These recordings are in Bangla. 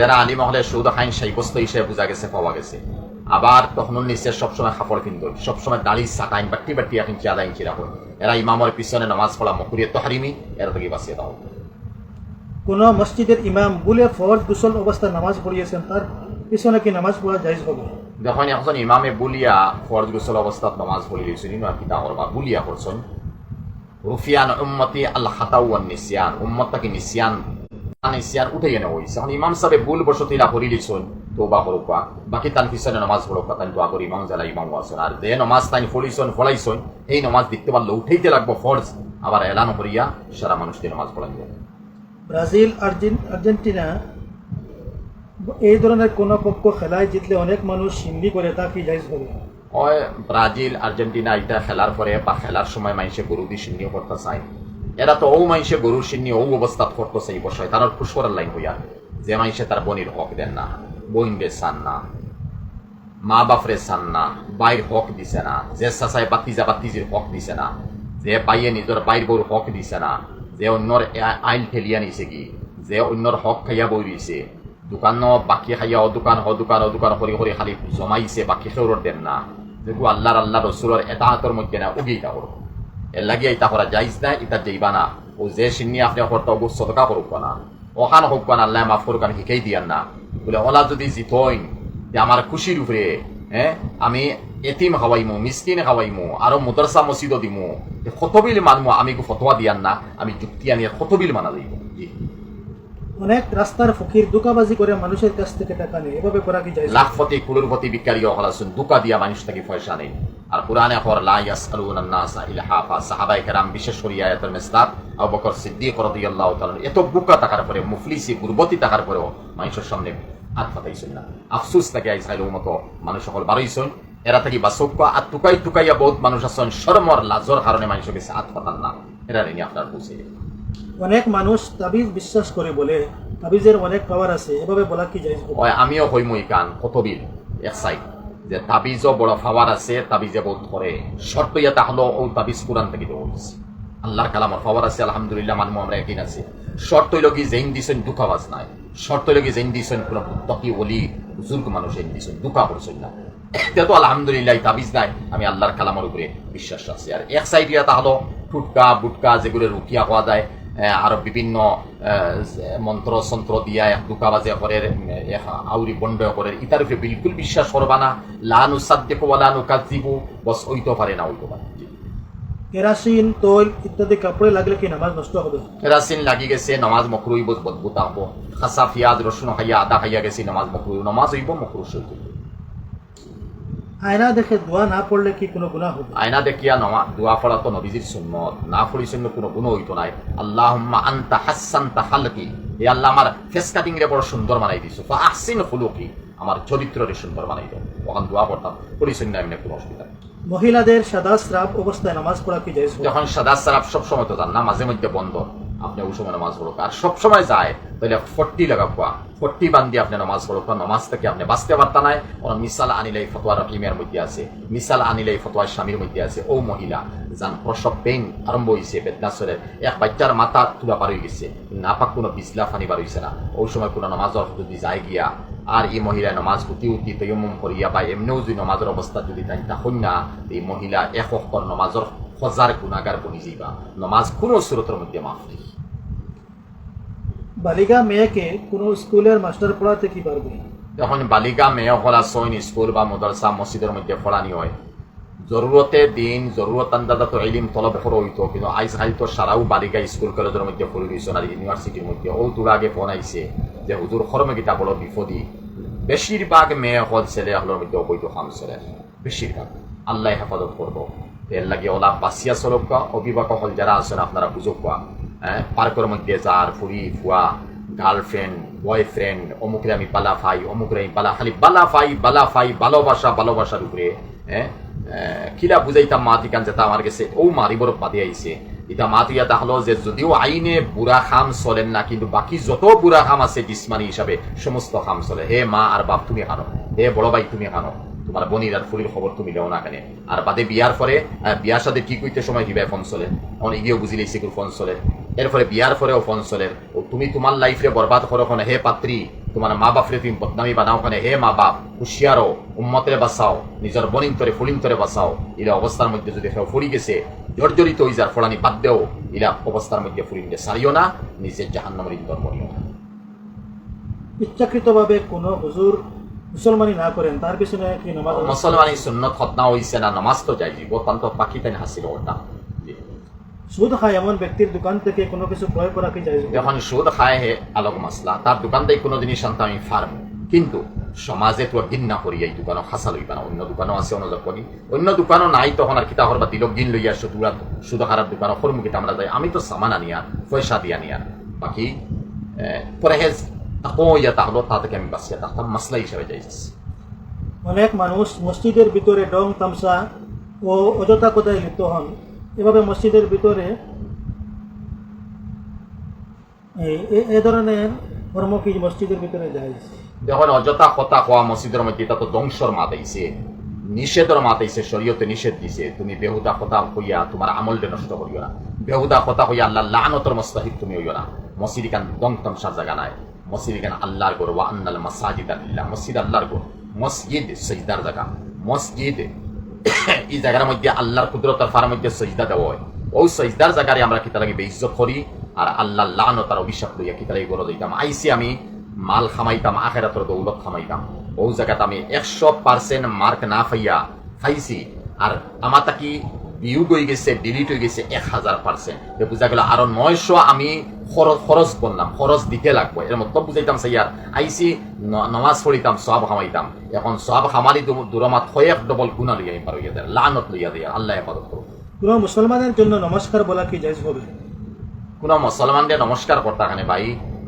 যারা আলী মহলে সুদ হাইন সাইবস্ত হিসেবে বোঝা গেছে পাওয়া গেছে। আবার তখন নিচে সবসময় কাপড় কিনতো সবসময় দাড়ি সাকাইন বাট্টি বাট্টি এখন আদা ইঞ্চি রাখো এরা ইমামের পিছনে নামাজ পড়া মকুরিয়ে তো হারিমি এরা থেকে বাঁচিয়ে দাও। কোনো মসজিদের ইমাম বুলে ফরজ গুসল অবস্থায় নামাজ পড়িয়েছেন তার পিছনে কি নামাজ পড়া জায়জ হবে? যখন এখন ইমামে বুলিয়া ফরজ গোসল অবস্থাত নামাজ পড়ি রয়েছেন ইমা কিতা করবা? বুলিয়া করছেন। রুফিয়ান উম্মতি আল্লাহ খাতাউ ওয়ান নিসিয়ান উম্মত তাকে নিসিয়ান উঠে এনে হইছে। এখন ইমাম সাহেব ভুল বসতি করি লিছুন তোবা করুকা বাকি তান পিছনে নামাজ পড়ুকা তান দোয়া করি ইমাম ইমাম আসুন আর যে নামাজ তাই ফলিছন ফলাইছন এই নামাজ দেখতে পারলে উঠাইতে লাগবো ফরজ। আবার এলান করিয়া সারা মানুষকে নামাজ পড়ান ব্রাজিল আর্জেন্টিনা এই ধরনের কোনো পক্ষ খেলায় জিতলে অনেক মানুষ হিন্দি করে তা কি জায়জ হবে? ওই ব্রাজিল আর্জেন্টিনা এটা খেলার পরে বা খেলার সময় মানুষে গরু দিয়ে সিন্নি করতে চায়। এরা তো ও মানুষে গরু সিন্নি ও অবস্থাত করতে চাই বসায় তার খুশ করার লাইন হইয়া যে মানুষে তার বনির হক দেন না বইন বে চান না মা বাপরে চান না, বাইর হক দিছে না, যে চাচাই বাতিজা বাতিজির হক দিছে না, যে বাইয়ে নিজের বাইর বউর হক দিছে না, যে অন্যর আ- আইল ঠেলিয়া নিছে কি, যে অন্যর হক খাইয়া বই রইছে দোকান বাকি খাইয়া ও দোকান, হ দোকান ও দোকান করে করে খালি জমাইছে, বাকি খেউরর দেন না। যেগু আল্লাহর আল্লাহ রসুলের এটা হাতের মধ্যে না উগি ইটা করো এর লাগে ইটা করা যাইজ না ইটা যাইবা না। ও যে সিন্নি আপনি করতে ওগু সদকা করুক না। ওখান হোক না আল্লাহ মাফ করুক আমি শিখাই দিয়ান না। বলে ওলা যদি জিতইন যে আমার খুশির উপরে হ্যাঁ আমি এতিম খাওয়াইমু মিসকিন খাওয়াইমু আরও মুদরসা মসজিদও দিমু খতবিল মানমু আমি ফতোয়া দিয়ান না আমি যুক্তি আনিয়ে খতবিল মানা দিব অনেক রাস্তার ফকির দোকাবাজি করে মানুষের কাছ থেকে টাকা নেয় এভাবে করা কি জায়জ লাখপতি কুলুরপতি বিকারী হলাসুন দুকা দিয়া মানুষ থেকে পয়সা নেই আর কোরআনে হর ইলহাফা সাহাবায়ে কেরাম বিশেষ করে আয়াতের মিসদাক আবু বকর সিদ্দিক রাদিয়াল্লাহু তাআলা এত বুকা টাকার পরে মুফলিসি গুরবতি টাকার পরেও মানুষের সামনে হাত পাতাইছেন না। আফসোস থাকে আইসাইল মতো মানুষ সকল বারইছেন এরা থাকি বাসক্য আর টুকাই টুকাইয়া বহুত মানুষ আছেন শরমর লাজর কারণে মানুষের কাছে হাত পাতান না। এরা রেনি আপনার বুঝে অনেক মানুষ তাবিজ বিশ্বাস করে বলে তাবিজের অনেক পাওয়ার আছে এভাবে বলা কি হবে আমিও হইমই কান কতবিল এক সাইড। যে তাবিজও বড় ফাওয়ার আছে, তাবিজে বোধ করে। শর্ত ইয়া তাহলে ও তাবিজ কোরআন থেকে হয়েছে আল্লাহর কালামর ফাওয়ার আছে, আলহামদুলিল্লাহ মানবো আমরা একদিন আছে। শর্ত হইল কি জেইন দিছেন দুঃখাবাজ নাই। শর্ত হইল কি জেইন দিছেন কোনো তকি ওলি, বুজুর্গ মানুষ জেইন দিছেন, দুঃখা করছেন না। এটা তো আলহামদুলিল্লাহ তাবিজ নাই। আমি আল্লাহর কালামের উপরে বিশ্বাস আছে। আর এক সাইড ইয়া তাহলে টুটকা বুটকা যেগুলো রুকিয়া হওয়া যায় আরও বিভিন্ন মন্ত্র সন্ত্র দিয়া এক দুকাবাজে করে এক আউরি বন্ড করে ইতার উপরে বিলকুল বিশ্বাস করবা না লানু সাদ্দেকো লানু কাজিবু বস ওইতে পারে না ওইতে পারে কেরাসিন তৈল ইত্যাদি কাপড়ে লাগলে কি নামাজ নষ্ট হবে? কেরাসিন লাগি গেছে নমাজ মকরুই বস বদবুতা হব খাসা পিয়াজ রসুন খাইয়া আদা খাইয়া গেছে নামাজ মকরু নামাজ হইব মকরু সইব আয়না দেখে দোয়া না পড়লে কি কোনো গুণা হবে? আয়না দেখিয়া নমা দোয়া পড়া তো নবীজির সুন্নত। না পড়িছেন কোনো গুণ হইতো নাই। আল্লাহুম্মা আনতা হাসানতা খালকি। এই আল্লাহ আমার ফেস কাটিং রে বড় সুন্দর বানাই দিছো। ফা আহসিন খুলুকি। আমার চরিত্ররে সুন্দর বানাই দাও। ওখান দোয়া পড়তাম পড়িছেন না এমনি কোনো অসুবিধা। মহিলাদের সাদা স্রাব অবস্থায় নামাজ পড়া কি হবে? যখন সাদা সারাপ সব সময় তো যান না মাঝে মধ্যে বন্ধ। আপনি ওই সময় নামাজ পড়ুক আর সব সময় যায় তাহলে ফট্টি লাগাব ফট্টি বান্ধি আপনি নামাজ পড়ুক নামাজ থেকে আপনি বাঁচতে পারতা নাই। ওনার মিসাল আনিলে ফতোয়া রহিমের মধ্যে আছে, মিসাল আনিলে ফতোয়া স্বামীর মধ্যে আছে। ও মহিলা, যান প্রসব পেইন আরম্ভ হয়েছে বেদনাসরের। এক বাচ্চার মাথা তুলা পার হয়ে গেছে। নাপাক কোনো বিসলা ফানি বার হয়েছে না। ওই সময় কোনো নামাজর যদি যায় গিয়া, আর এই মহিলা নমাজ উঠি উঠি তৈমম করিয়া বা এমনিও যদি নমাজের অবস্থা যদি তাই তখন না এই মহিলা এক অক্ষর নমাজর হজার গুণাগার বনি যাইবা। নমাজ কোনো সুরতের মধ্যে মাফ নেই। বালিকা মেয়েকে কোনো স্কুলের মাস্টার পড়াতে কি পারবে? যখন বালিকা মেয়ে হলা সৈন স্কুল বা মদরসা মসজিদের মধ্যে পড়ানি হয়। জরুরতে দিন, জরুরত আন্দাজা তো এলিম তলব করে হইতো, কিন্তু আইস তো সারাও বালিকা স্কুল কলেজের মধ্যে পড়ে রয়েছে আর ইউনিভার্সিটির মধ্যে। ও দূর আগে ফোন যে, হুজুর খরমে গীতা বড় বিপদী। বেশিরভাগ মেয়ে হল ছেলে হলের মধ্যে অবৈধ খাম ছেলে বেশিরভাগ। আল্লাহ হেফাজত করব। এর লাগে ওলা বাসিয়া সরকা অভিভাবক হল যারা আছেন, আপনারা বুঝুক পার্কের মধ্যে যার ফুরি ফুয়া গার্লফ্রেন্ড বয়ফ্রেন্ড অমুকরে আমি বালা ফাই অমুকরে আমি বালা, খালি বালা ফাই বালা ফাই ভালোবাসা, ভালোবাসার উপরে হ্যাঁ? কিরা বুঝাইতাম মা তিকান যেটা আমার কাছে, ও মারিবর বাদে আইছে। এটা মা তুইয়া তাহলো যে যদিও আইনে বুড়া খাম চলেন না, কিন্তু বাকি যত বুড়া খাম আছে জিসমানি হিসাবে সমস্ত খাম চলে। হে মা আর বাপ তুমি খানো, হে বড় ভাই তুমি খানো, তোমার বনির আর ফুরির খবর তুমি লেও না কেন। আর বাদে বিয়ার পরে বিয়ার সাথে কি হইতে সময় দিবে ফোন চলে? অন এগিয়েও বুঝিলে সেগুলো ফোন চলে। এরপরে বিয়ার পরেও ফোন চলে। ও তুমি তোমার লাইফে বরবাদ করো কোন হে পাত্রী তোমার মা বাপরে তুমি বদনামি বানাও ওখানে হে মা বাপ হুশিয়ারো উম্মতরে বাঁচাও নিজের বনিন্তরে ফুলিন্তরে বাঁচাও। ইলা অবস্থার মধ্যে যদি কেউ ফুরি গেছে জর্জরিত হয়ে যার ফলানি বাদ দেও ইলা অবস্থার মধ্যে ফুরিলে সারিও না নিজের জাহান্নামের ইন্দর মরিও না। ইচ্ছাকৃতভাবে কোনো হুজুর মুসলমানি না করেন তার পিছনে কি নমাজ মুসলমানি সুন্নত খতনা হইছে না নামাজ তো যাই দিব তান্ত পাখি হাসিল ওটা। সুদ খায় এমন ব্যক্তির দোকান থেকে কোনো কিছু ক্রয় করা কি যায় যখন সুদ খায় হে আলোক মাসলা তার দোকান দিয়ে কোনো জিনিস আনতে আমি ফার্ম কিন্তু সমাজে তো গিন্না করি এই দোকানও খাসা লইবা না অন্য দোকানও আছে অন্য করি অন্য দোকানও নাই তখন আর কিতা হরবা দিল গিন লইয়া আসো তুরা সুদ খারাপ দোকানও ফরমুখিতে আমরা যাই আমি তো সামান আনিয়া পয়সা দিয়া নিয়া। বাকি পরেহেজ তাকো ইয়া তাহলো তা থেকে আমি বাঁচিয়া থাকতাম মাসলা হিসাবে যাইছি অনেক মানুষ মসজিদের ভিতরে ডং তামসা ও অযথা কোথায় লিপ্ত হন। এভাবে মসজিদের ভিতরে এ- ধরনের কর্ম কি মসজিদের ভিতরে অযথা কথা মসজিদের মধ্যে এটা তো ধ্বংসর নিষেধের শরীয়তে নিষেধ দিছে। তুমি বেহুদা কথা হইয়া তোমার আমলটা নষ্ট করিও না। বেহুদা কথা হইয়া আল্লাহ লানতর মস্তাহিদ তুমি হইও না। মসজিদ কান দং তামসার জায়গা নাই। মসজিদ কান আল্লাহর গর ওয়া আন্নাল মাসাজিদ আল্লাহ মসজিদ আল্লাহর গর মসজিদ সজদার জায়গা। মসজিদ এই জায়গার মধ্যে আল্লাহর কুদরতার ফার মধ্যে সজদা দেওয়া হয়। ওই সজদার জায়গায় আমরা কিতা লাগে বেইজ্জত করি? আর আল্লাহ লানো তার অভিশাপ লইয়া কিতা লাগে গড়ে দিতাম? আইসি আমি মাল খামাইতাম, আখেরাতর দৌলত খামাইতাম। ওই জায়গাতে আমি একশো পার্সেন্ট মার্ক না ফাইয়া খাইছি। আর আমার তাকি বিয়োগ হয়ে গেছে ডিলিট হয়ে গেছে এক হাজার পার্সেন্ট বুঝা গেল আরও নয়শো আমি খরচ খরচ করলাম খরচ দিতে লাগবো। এর মতো বুঝাইতাম সাইয়ার আইসি নমাজ পড়িতাম সব খামাইতাম এখন সব খামালি দূরমাত হয়ে ডবল গুণা লইয়া পারো ইয়াদের লানত লইয়া দিয়ে আল্লাহ হেফাজত করো কোনো মুসলমানের জন্য নমস্কার বলা কি যায় হবে? কোনো মুসলমানদের নমস্কার করতে কানে ভাই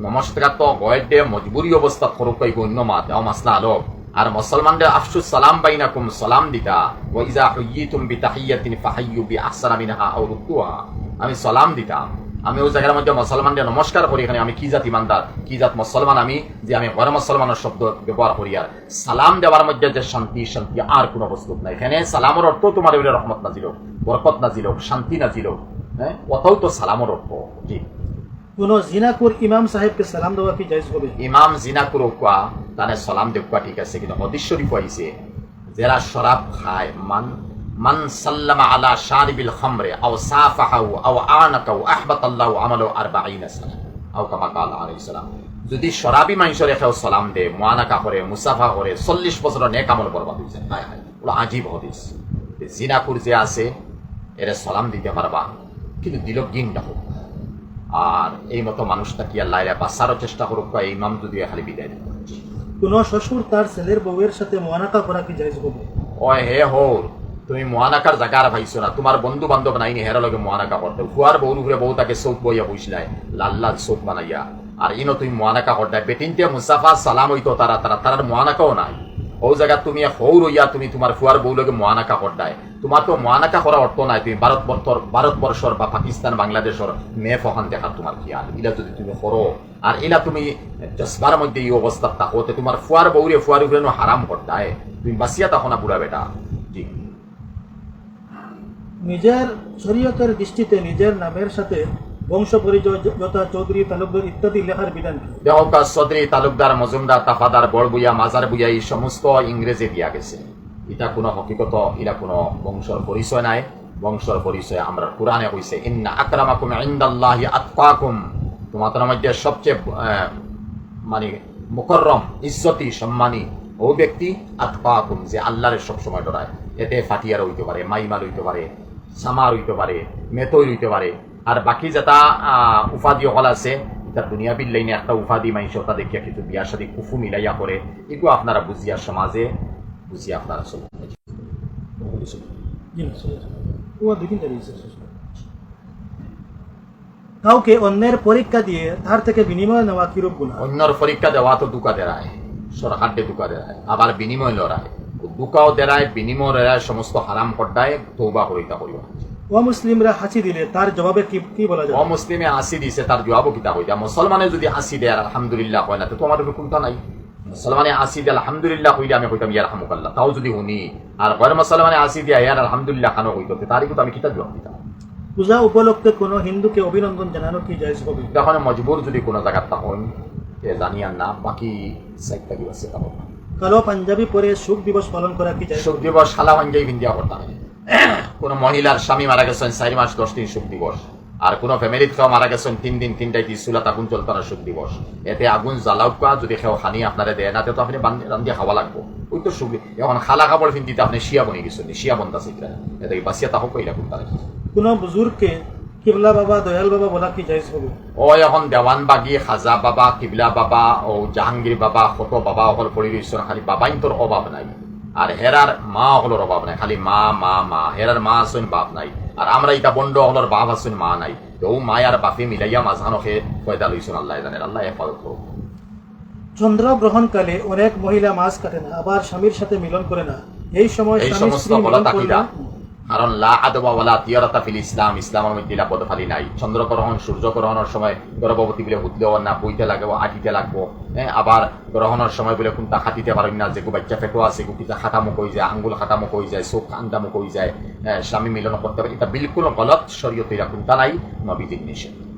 নমস্কার তো গয়ের মজবুরি অবস্থা করুক অন্য মা দেও মাসলা আলোক। আর মুসলমানদের আফসুস সালাম বাইনাকুম সালাম দিতা। ও ইজা হুইয়িতুম বিতাহিয়াতিন ফাহাইয়ু বি আহসানা মিনহা আও রুদ্দুহা আমি সালাম দিতাম। আমি ওই জায়গার মধ্যে মুসলমানদের নমস্কার করি এখানে আমি কি জাত ইমানদার কি জাত মুসলমান আমি? যে আমি ঘরে মুসলমানের শব্দ ব্যবহার করি আর সালাম দেওয়ার মধ্যে যে শান্তি শান্তি আর কোনো বস্তু নাই। এখানে সালামের অর্থ তোমার এবারে রহমত নাজিল হোক, বরকত নাজিল হোক, শান্তি নাজিল হোক। হ্যাঁ? অতও তো সালামের অর্থ। জি। কোনো জিনাকুর ইমাম সাহেবকে সালাম দেওয়া কি যায় হবে? ইমাম জিনা করো কোয়া তানে সালাম দেখবা ঠিক আছে, কিন্তু হদিস শরীফ আইছে যারা শরাব খায়, মান মান সাল্লামা আলা শারিবিল খামরে, আও সাফাহাউ আও আনাকাউ আহবাতাল্লাহু আমালু 40 সানা আও কামা কাল আলাইহিস সালাম। যদি শরাবি মানুষের কেউ সালাম দে মুআনাকা করে, মুসাফা করে 40 বছর নেক আমল বরবাদ হইছে। হায় হায় ওলা আজীব হদিস। জিনাকুর যে আছে, এরা সালাম দিতে পারবা, কিন্তু দিল গিন হোক। আর এই মতো মানুষটা কি আল্লাহ বাঁচারও চেষ্টা করুক বা এই ইমাম যদি খালি বিদায় দেবে কোনো শ্বশুর তার ছেলের বউয়ের সাথে মোয়ানাকা করা কি যায় হবে? ও হে হোর, তুমি মহানাকার জাগার ভাইছো না। তোমার বন্ধু বান্ধব নাইনি হেরা লগে মহানাকা করতে ফুয়ার বউ উপরে বউ তাকে চোখ বইয়া বুঝলাই লাল লাল চোখ বানাইয়া। আর ইনো তুমি মহানাকা করতে বেটিনতে মুসাফা সালাম হইতো তারা তারা তারার মহানাকাও নাই। ও জায়গা তুমি হৌ রইয়া তুমি তোমার ফুয়ার বউ লগে মহানাকা করতাই তোমার তো মহানাকা করা অর্থ নাই তুমি ভারতবর্ষর ভারতবর্ষর বা পাকিস্তান বাংলাদেশের মেয়ে ফহান দেখা তোমার কি আর ইলা যদি তুমি করো আর ইলা তুমি জসবার মধ্যে এই অবস্থা থাকো তে তোমার ফুয়ার বউরে ফুয়ার উপরে হারাম করতাই তুমি বাসিয়া তখন না বুড়া বেটা। জি। নিজের শরীয়তের দৃষ্টিতে নিজের নামের সাথে বংশ পরিচয় যথা চৌধুরী তালুকদার ইত্যাদি লেখার বিধান দেহকা সদরি তালুকদার মজুমদার তাফাদার বড় বুয়া মাজার বুয়া এই সমস্ত ইংরেজি দিয়া গেছে। এটা কোনো হকিকত এটা কোনো বংশর পরিচয় নাই। বংশর পরিচয় আমরা কোরআনে কইছে ইন্না আকরামাকুম ইনদাল্লাহি আতকাকুম। তোমাদের মধ্যে সবচেয়ে মানে মুকররম ইজ্জতি, সম্মানী ও ব্যক্তি আতকাকুম, যে আল্লাহরে সবসময় ডরায়। এতে ফাটিয়ার হইতে পারে মাইমার হইতে পারে, সামার হইতে পারে, মেতই হইতে পারে। আর বাকি যেটা উপাধি হল আছে, এটা দুনিয়া বিল্লাইনে একটা উপাধি মাইছে ওটা দেখিয়া কিন্তু বিয়ার সাথে কুফু মিলাইয়া করে এগুলো আপনারা বুঝিয়া সমাজে আপনারা। কাউকে অন্যের পরীক্ষা দিয়ে তার থেকে বিনিময় নেওয়া কিরূপ গুণা? অন্যর পরীক্ষা দেওয়া তো দুকা দেরায় দুকা দেরায় আবার বিনিময় লড়ায়। দুকাও দেরায় বিনিময় সমস্ত হারাম কড্ডায় তৌবা করিতা করিবা। অমুসলিমরা হাসি দিলে তার জবাবে কি কি বলা যায়? অমুসলিমে আসি দিছে তার জবাবও কিতা হইতা মুসলমানে যদি আসি দেয় আলহামদুলিল্লাহ হয় না তো তোমার কোনটা নাই। মুসলমানে আসি দিয়ে আলহামদুলিল্লাহ হইলে আমি কইতাম ইয়ার হামুকাল্লাহ। তাও যদি শুনি আর গয়ের মুসলমানে আসি দিয়া ইয়ার আলহামদুলিল্লাহ খানো হইতো তারই কিন্তু আমি কিতা জবাব দিতাম। পূজা উপলক্ষে কোনো হিন্দুকে অভিনন্দন জানানো কি যায় হবে? যখন মজবুর যদি কোনো জায়গার তখন এ জানিয়ার না বাকি সাইডটা কি আছে তারপর কালো পাঞ্জাবি পরে শোক দিবস পালন করা কি যায় শোক দিবস সালা ভাঙ্গাই ভিন্দিয়া করতাম কোন মহিলার স্বামী মারা গেছেন চারি মাস দশ দিন শোক দিবস। আর কোনো ফ্যামিলিত কেউ মারা গেছেন তিন দিন তিনটাই কি চুলাত আগুন চলতানা শোক দিবস এতে আগুন জ্বালাউকা যদি কেউ হানি আপনারা দেয় না তো আপনি রান্ধিয়া খাওয়া লাগবো। ওই তো সুখ এখন খালা কাপড় ফিন্দিতে আপনি শিয়া বনে গেছেন শিয়া বন্ধা শিখলেন এতে কি বাসিয়া তাহো কইলা কোনটা নাকি? কোনো বুজুর্গকে কিবলা বাবা দয়াল বাবা বলা কি যায় হবে ও এখন দেওয়ান বাগি খাজা বাবা কিবলা বাবা ও জাহাঙ্গীর বাবা কত বাবা অকল পড়ি রয়েছেন খালি বাবাই তোর অভাব নাই। আর হেরার মা হলোর অভাব নাই খালি মা মা মা হেরার মা আসুন বাপ নাই। আর আমরা এটা বন্ড হলোর বাপ আসুন মা নাই। তো মায়ার বাপে মিলাইয়া মাঝানোকে কয়দা লইছেন আল্লাহ জানে আল্লাহ হেফাজত করুক। চন্দ্রগ্রহণকালে অনেক মহিলা মাছ কাটে না আবার স্বামীর সাথে মিলন করে না। এই সময় এই সমস্ত বলা তাকিদা। কারণ লা আদবা ওয়ালা তিয়ারাতা ফিল ইসলাম ইসলামের মধ্যে ইলা পদফালি নাই। চন্দ্রগ্রহণ সূর্যগ্রহণের সময় গর্ভবতী বলে হুদলেও না বইতে লাগবো আটিতে লাগবো। হ্যাঁ আবার গ্রহণের সময় বলে কোনটা খাটিতে পারেন না যে বাচ্চা পেটো আছে কুটিতে খাটামুখ হয়ে যায় আঙ্গুল খাটামুখ হয়ে যায় চোখ আন্দামুখ হয়ে যায়। হ্যাঁ, স্বামী মিলন করতে পারে। এটা বিলকুল গলত শরীয়তে এরা কোনটা নাই নবীদের নিষেধ।